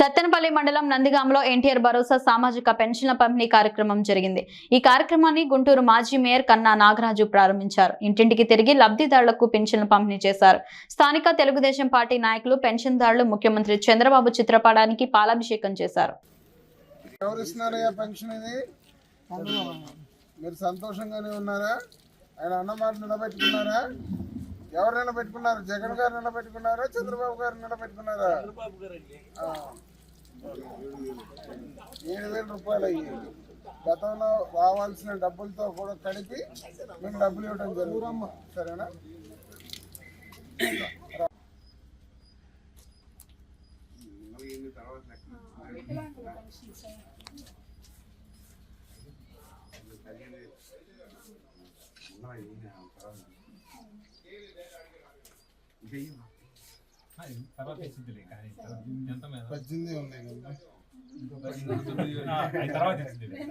సత్తెనపల్లి మండలం నందిగాంలో ఎన్టీఆర్ భరోసా సామాజిక పెన్షన్ల పంపిణీ కార్యక్రమం జరిగింది. ఈ కార్యక్రమాన్ని గుంటూరు మాజీ మేయర్ కన్నా నాగరాజు ప్రారంభించారు. ఇంటింటికి తిరిగి లబ్ధిదారులకు పెన్షన్లు పంపిణీ చేశారు. స్థానిక తెలుగుదేశం పార్టీ నాయకులు పెన్షన్దారులు ముఖ్యమంత్రి చంద్రబాబు చిత్రపటానికి పాలాభిషేకం చేశారు. ఎవరు ఇస్తున్నారయ్యా పెన్షన్ ఇది? మీరు సంతోషంగానే ఉన్నారా? ఆయన అన్నమాట నిలబెట్టుకున్నారా? ఎవరు నిలబెట్టుకున్నారు? జగన్ గారు నిలబెట్టుకున్నారా? చంద్రబాబు గారు నిలబెట్టుకున్నారా? ఆ. ఏడు వేల రూపాయలు అయ్యి గతంలో రావాల్సిన డబ్బులతో కూడా కలిపి మీకు డబ్బులు ఇవ్వడం జరుగుతుంది. సరేనా? పద్దెనిమిది ఉన్నాయి కదా తర్వాత ఇచ్చిందిలే